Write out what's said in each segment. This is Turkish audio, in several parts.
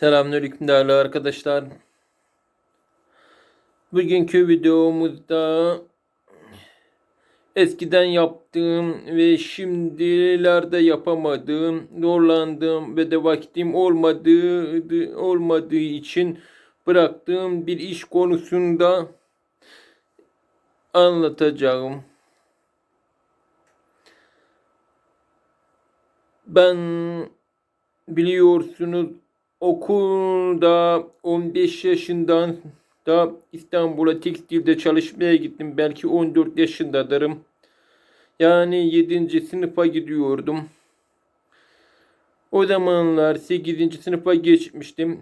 Selamünaleyküm değerli arkadaşlar. Bugünkü videomuzda eskiden yaptığım ve şimdilerde yapamadığım, zorlandığım ve de vaktim olmadığı olmadığı için bıraktığım bir iş konusunda anlatacağım. Ben biliyorsunuz okulda 15 yaşından da İstanbul'a tekstilde çalışmaya gittim. Belki 14 yaşındadırım. Yani 7. sınıfa gidiyordum. O zamanlar 8. sınıfa geçmiştim.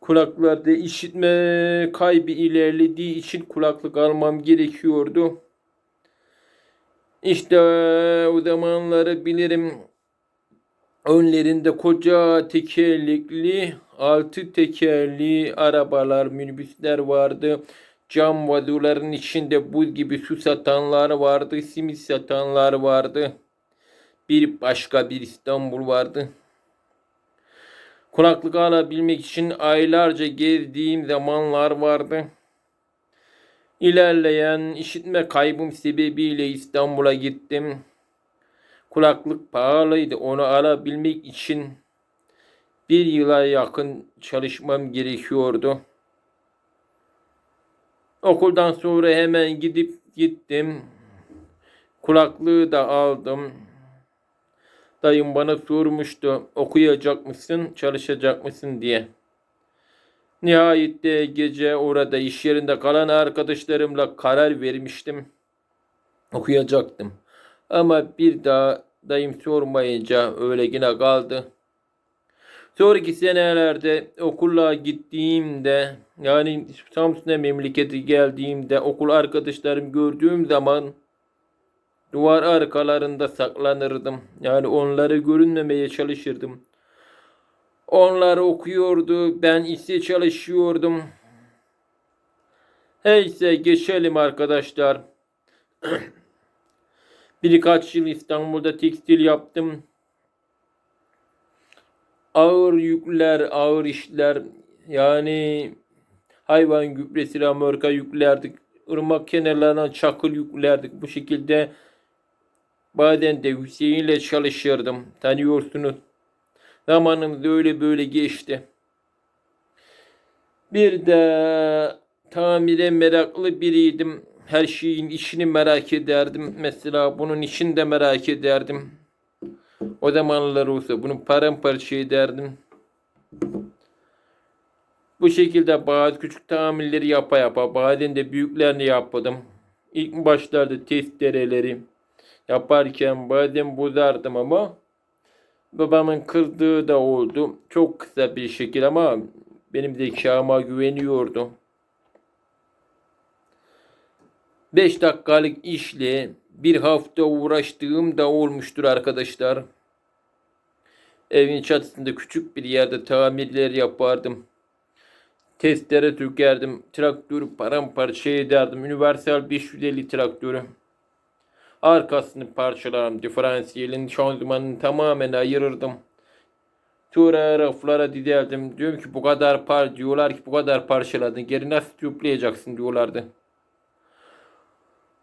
Kulaklarda işitme kaybı ilerlediği için kulaklık almam gerekiyordu. İşte o zamanları bilirim. Önlerinde koca tekerlekli, altı tekerli arabalar, minibüsler vardı. Cam vazoların içinde buz gibi su satanlar vardı, simit satanlar vardı. Bir başka bir İstanbul vardı. Kulaklık alabilmek için aylarca gezdiğim zamanlar vardı. İlerleyen işitme kaybım sebebiyle İstanbul'a gittim. Kulaklık pahalıydı. Onu alabilmek için bir yıla yakın çalışmam gerekiyordu. Okuldan sonra hemen gidip gittim. Kulaklığı da aldım. Dayım bana sormuştu okuyacak mısın, çalışacak mısın diye. Nihayet de gece orada iş yerinde kalan arkadaşlarımla karar vermiştim. Okuyacaktım. Ama bir daha dayım sormayınca öyle yine kaldı. Sonraki senelerde okula gittiğimde yani Samsun'a memleketi geldiğimde okul arkadaşlarım gördüğüm zaman duvar arkalarında saklanırdım. Yani onları görünmemeye çalışırdım. Onlar okuyordu, ben ise çalışıyordum. Neyse geçelim arkadaşlar. Birkaç yıl İstanbul'da tekstil yaptım. Ağır yükler, ağır işler yani hayvan gübresi, Amerika yüklerdik. Irmak kenarlarına çakıl yüklerdik. Bu şekilde bazen de Hüseyin ile çalışırdım. Tanıyorsunuz. Zamanımız öyle böyle geçti. Bir de tamire meraklı biriydim her şeyin işini merak ederdim. Mesela bunun işini de merak ederdim. O zamanlar olsa bunun paramparça ederdim. Bu şekilde bazı küçük tamirleri yapa yapa bazen de büyüklerini yapmadım. İlk başlarda testereleri yaparken bazen bozardım ama babamın kızdığı da oldu. Çok kısa bir şekilde ama benim zekama güveniyordu. 5 dakikalık işle bir hafta uğraştığım da olmuştur arkadaşlar. Evin çatısında küçük bir yerde tamirler yapardım. Testlere tükerdim. Traktörü paramparça ederdim. Universal 550 traktörü. Arkasını parçalarım. Diferansiyelin şanzımanını tamamen ayırırdım. Sonra raflara dizeldim. Diyorum ki bu kadar par diyorlar ki bu kadar parçaladın. Geri nasıl tüplayacaksın diyorlardı.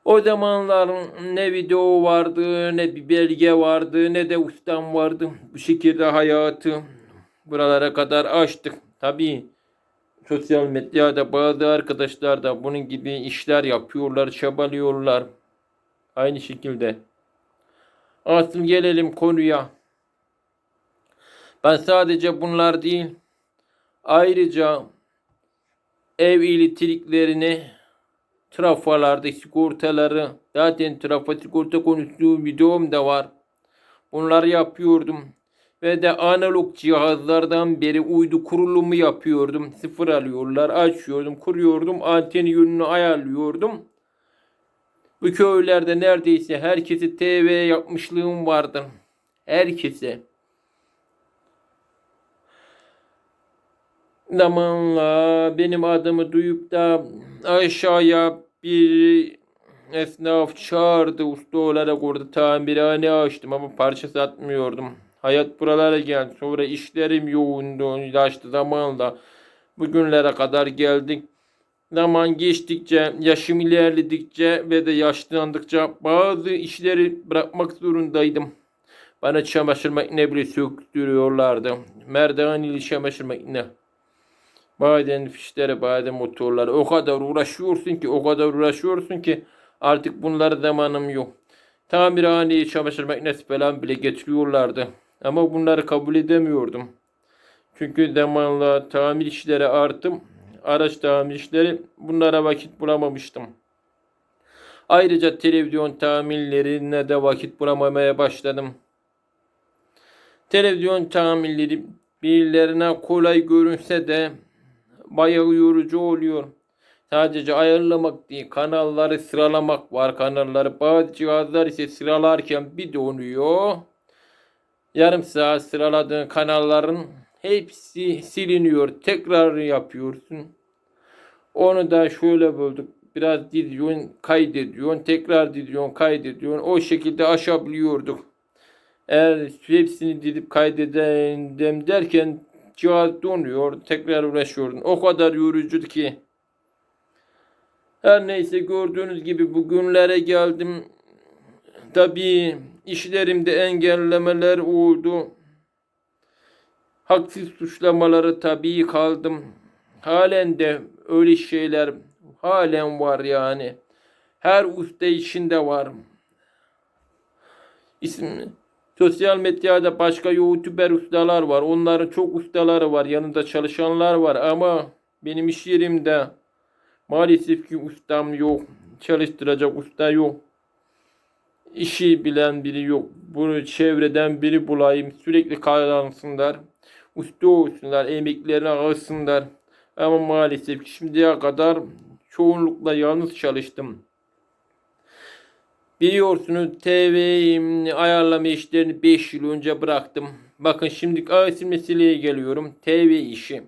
O zamanlar ne video vardı, ne bir belge vardı, ne de ustam vardı. Bu şekilde hayatı buralara kadar açtık. Tabii sosyal medyada bazı arkadaşlar da bunun gibi işler yapıyorlar, çabalıyorlar. Aynı şekilde. Asıl gelelim konuya. Ben sadece bunlar değil, ayrıca ev elektriklerini trafalarda sigortaları zaten trafa sigorta konusu videom da var. Bunları yapıyordum. Ve de analog cihazlardan beri uydu kurulumu yapıyordum. Sıfır alıyorlar, açıyordum, kuruyordum, anteni yönünü ayarlıyordum. Bu köylerde neredeyse herkesi TV yapmışlığım vardı. Herkese. Zamanla benim adımı duyup da aşağıya bir esnaf çağırdı usta olarak orada tamirhane açtım ama parça satmıyordum. Hayat buralara geldi. Sonra işlerim yoğundu. Yaşlı zamanla bugünlere kadar geldik. Zaman geçtikçe, yaşım ilerledikçe ve de yaşlandıkça bazı işleri bırakmak zorundaydım. Bana çamaşır makine bile söktürüyorlardı. Merdaneli çamaşır makine. Bazen fişlere, bazen motorlara. O kadar uğraşıyorsun ki, o kadar uğraşıyorsun ki artık bunlara zamanım yok. Tamirhaneye çamaşır makinesi falan bile getiriyorlardı. Ama bunları kabul edemiyordum. Çünkü zamanla tamir işleri arttım. Araç tamir işleri bunlara vakit bulamamıştım. Ayrıca televizyon tamirlerine de vakit bulamamaya başladım. Televizyon tamirleri birilerine kolay görünse de bayağı yorucu oluyor. Sadece ayarlamak değil, kanalları sıralamak var. Kanalları bazı cihazlar ise sıralarken bir donuyor. Yarım saat sıraladığın kanalların hepsi siliniyor. Tekrar yapıyorsun. Onu da şöyle bulduk. Biraz diziyorsun, kaydediyorsun, tekrar diziyorsun, kaydediyorsun. O şekilde aşabiliyorduk. Eğer hepsini didip kaydedem derken cihaz donuyor, tekrar uğraşıyordun. O kadar yorucu ki. Her neyse gördüğünüz gibi bugünlere geldim. Tabii işlerimde engellemeler oldu. Haksız suçlamaları tabii kaldım. Halen de öyle şeyler halen var yani. Her usta içinde var. İsim, sosyal medyada başka YouTuber ustalar var. Onların çok ustaları var. Yanında çalışanlar var ama benim iş yerimde maalesef ki ustam yok. Çalıştıracak usta yok. İşi bilen biri yok. Bunu çevreden biri bulayım. Sürekli kaygılansınlar. Usta olsunlar. Emeklerini alsınlar. Ama maalesef ki şimdiye kadar çoğunlukla yalnız çalıştım. Biliyorsunuz TV ayarlama işlerini 5 yıl önce bıraktım. Bakın şimdi asıl meseleye geliyorum. TV işi.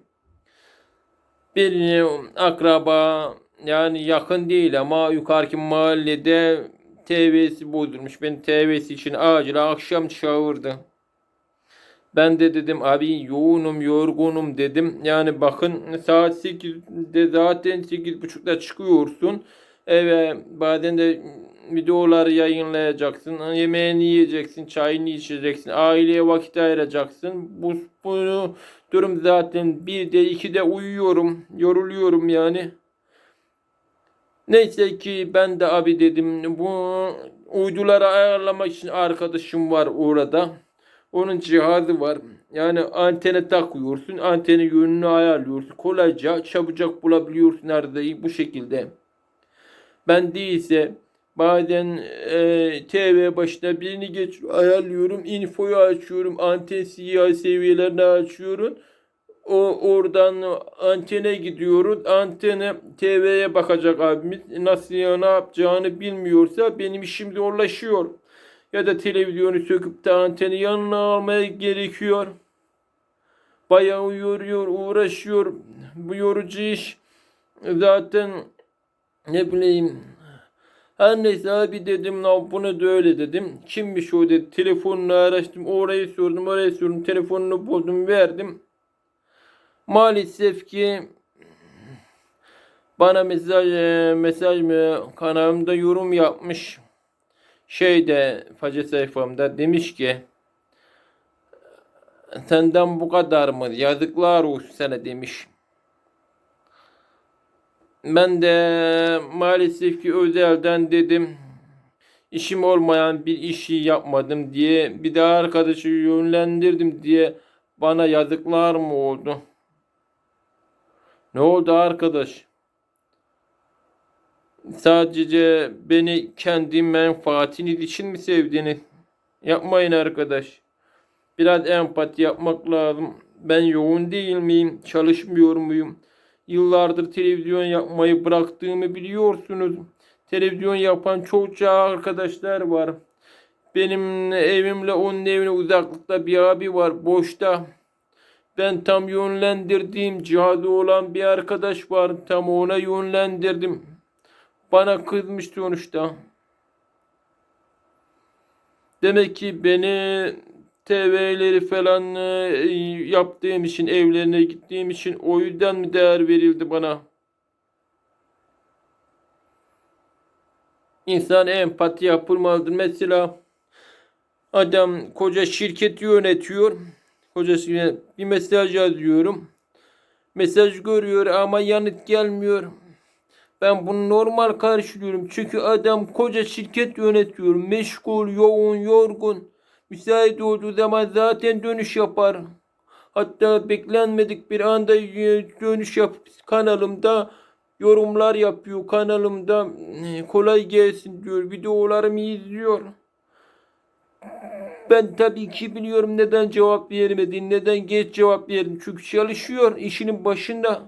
Bir akraba yani yakın değil ama yukarıki mahallede TV'si bozulmuş. Ben TV'si için acil akşam çağırdı. Ben de dedim abi yoğunum yorgunum dedim. Yani bakın saat 8'de zaten 8.30'da çıkıyorsun. Eve bazen de videoları yayınlayacaksın. Yemeğini yiyeceksin, çayını içeceksin. Aileye vakit ayıracaksın. Bu, bunu durum zaten bir de iki de uyuyorum. Yoruluyorum yani. Neyse ki ben de abi dedim bu uyduları ayarlamak için arkadaşım var orada. Onun cihazı var. Yani antene takıyorsun. Antenin yönünü ayarlıyorsun. Kolayca çabucak bulabiliyorsun neredeyi bu şekilde. Ben değilse bazen e, TV başına birini geç ayarlıyorum. Infoyu açıyorum. Anten siyah seviyelerini açıyorum. O oradan antene gidiyoruz. Antene TV'ye bakacak abimiz. Nasıl ya ne yapacağını bilmiyorsa benim işim zorlaşıyor. Ya da televizyonu söküp de anteni yanına almaya gerekiyor. Bayağı yoruyor, uğraşıyor. Bu yorucu iş zaten ne bileyim her neyse abi dedim la bunu da öyle dedim. Kimmiş o dedi. Telefonunu araştım. Orayı sordum orayı sordum. Telefonunu buldum verdim. Maalesef ki bana mesaj mesaj mı kanalımda yorum yapmış. Şeyde face sayfamda demiş ki senden bu kadar mı? Yazıklar olsun sana demiş. Ben de maalesef ki özelden dedim işim olmayan bir işi yapmadım diye bir daha arkadaşı yönlendirdim diye bana yazıklar mı oldu? Ne oldu arkadaş? Sadece beni kendi menfaatiniz için mi sevdiniz? Yapmayın arkadaş. Biraz empati yapmak lazım. Ben yoğun değil miyim? Çalışmıyor muyum? Yıllardır televizyon yapmayı bıraktığımı biliyorsunuz. Televizyon yapan çokça arkadaşlar var. Benim evimle onun evine uzaklıkta bir abi var boşta. Ben tam yönlendirdiğim cihazı olan bir arkadaş var. Tam ona yönlendirdim. Bana kızmış sonuçta. Demek ki beni TV'leri falan e, yaptığım için, evlerine gittiğim için o yüzden mi değer verildi bana? İnsan empati yapılmalıdır. Mesela adam koca şirketi yönetiyor. Kocasına bir mesaj yazıyorum. Mesaj görüyor ama yanıt gelmiyor. Ben bunu normal karşılıyorum. Çünkü adam koca şirket yönetiyor. Meşgul, yoğun, yorgun. Müsait olduğu zaman zaten dönüş yapar. Hatta beklenmedik bir anda e, dönüş yapıp kanalımda yorumlar yapıyor. Kanalımda e, kolay gelsin diyor. Videolarımı izliyor. Ben tabii ki biliyorum neden cevap vermediğini, neden geç cevap verdim. Çünkü çalışıyor, işinin başında.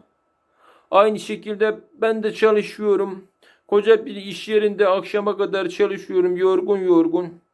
Aynı şekilde ben de çalışıyorum. Koca bir iş yerinde akşama kadar çalışıyorum, yorgun yorgun.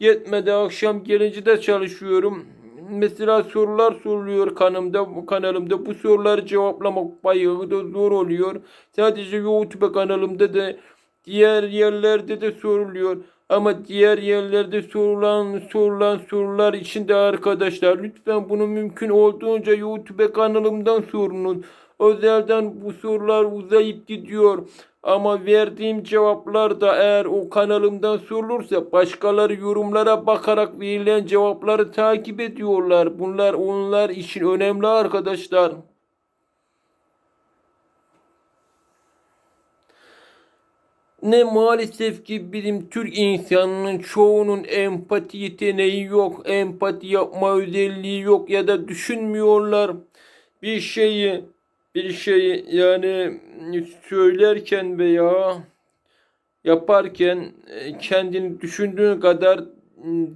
Yetmedi akşam gelince de çalışıyorum. Mesela sorular soruluyor kanalımda, kanalımda. Bu soruları cevaplamak bayağı da zor oluyor. Sadece YouTube kanalımda da diğer yerlerde de soruluyor. Ama diğer yerlerde sorulan sorulan sorular içinde arkadaşlar lütfen bunu mümkün olduğunca YouTube kanalımdan sorunun. Özelden bu sorular uzayıp gidiyor. Ama verdiğim cevaplar da eğer o kanalımdan sorulursa başkaları yorumlara bakarak verilen cevapları takip ediyorlar. Bunlar onlar için önemli arkadaşlar. Ne maalesef ki bizim Türk insanının çoğunun empati yeteneği yok, empati yapma özelliği yok ya da düşünmüyorlar. Bir şeyi bir şeyi yani söylerken veya yaparken e, kendini düşündüğün kadar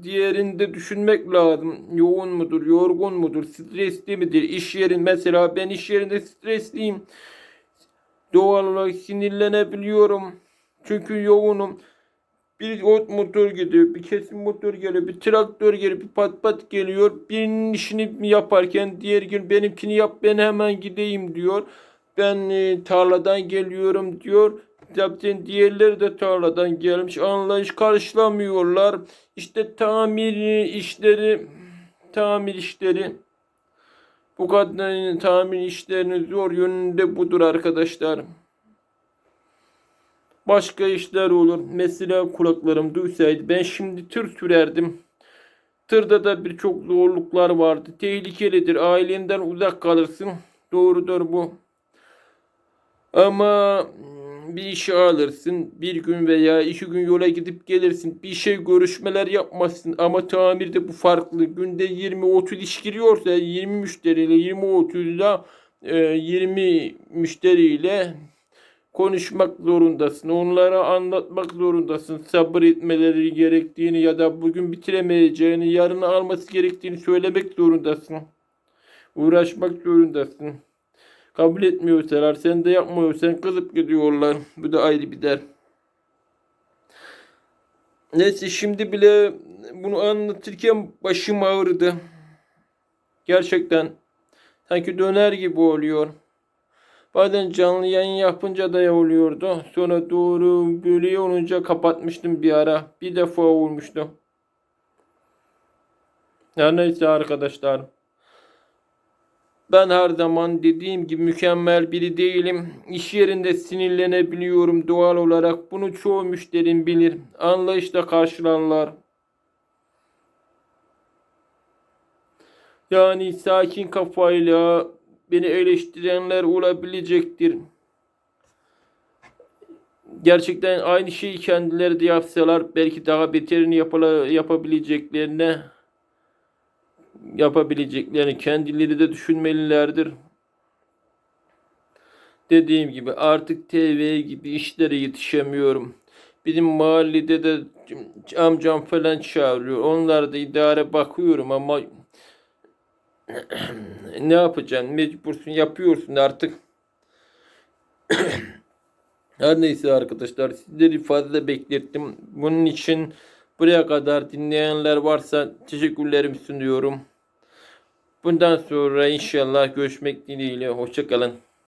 diğerini de düşünmek lazım. Yoğun mudur, yorgun mudur, stresli midir? İş yerin mesela ben iş yerinde stresliyim. Doğal olarak sinirlenebiliyorum. Çünkü yoğunum. Bir ot motor gidiyor, bir kesim motor geliyor, bir traktör geliyor, bir pat pat geliyor. Birinin işini yaparken diğer gün benimkini yap ben hemen gideyim diyor. Ben e, tarladan geliyorum diyor. Zaten diğerleri de tarladan gelmiş. Anlayış karşılamıyorlar. İşte tamir işleri tamir işleri bu kadar tamir işlerinin zor yönünde budur arkadaşlar. Başka işler olur. Mesela kulaklarım duysaydı ben şimdi tır sürerdim. Tırda da birçok zorluklar vardı. Tehlikelidir. Ailenden uzak kalırsın. Doğrudur bu. Ama bir işe alırsın. Bir gün veya iki gün yola gidip gelirsin. Bir şey görüşmeler yapmazsın. Ama tamirde bu farklı. Günde 20-30 iş giriyorsa 20 müşteriyle 20-30 ile 20 müşteriyle konuşmak zorundasın. Onlara anlatmak zorundasın. Sabır etmeleri gerektiğini ya da bugün bitiremeyeceğini, yarın alması gerektiğini söylemek zorundasın. Uğraşmak zorundasın. Kabul etmiyorsalar, sen de yapmıyorsan kızıp gidiyorlar. Bu da ayrı bir der. Neyse şimdi bile bunu anlatırken başım ağrıdı. Gerçekten sanki döner gibi oluyor. Bazen canlı yayın yapınca da oluyordu. Sonra doğru böyle olunca kapatmıştım bir ara. Bir defa olmuştu. Ya neyse arkadaşlar. Ben her zaman dediğim gibi mükemmel biri değilim. İş yerinde sinirlenebiliyorum doğal olarak. Bunu çoğu müşterim bilir. Anlayışla karşılarlar. Yani sakin kafayla beni eleştirenler olabilecektir. Gerçekten aynı şeyi kendileri de yapsalar belki daha beterini yapala, yapabileceklerine yapabileceklerini kendileri de düşünmelilerdir. Dediğim gibi artık TV gibi işlere yetişemiyorum. Bizim mahallede de amcam falan çağırıyor. Onlar da idare bakıyorum ama ne yapacaksın? Mecbursun yapıyorsun artık. Her neyse arkadaşlar sizleri fazla beklettim. Bunun için buraya kadar dinleyenler varsa teşekkürlerimi sunuyorum. Bundan sonra inşallah görüşmek dileğiyle. Hoşçakalın.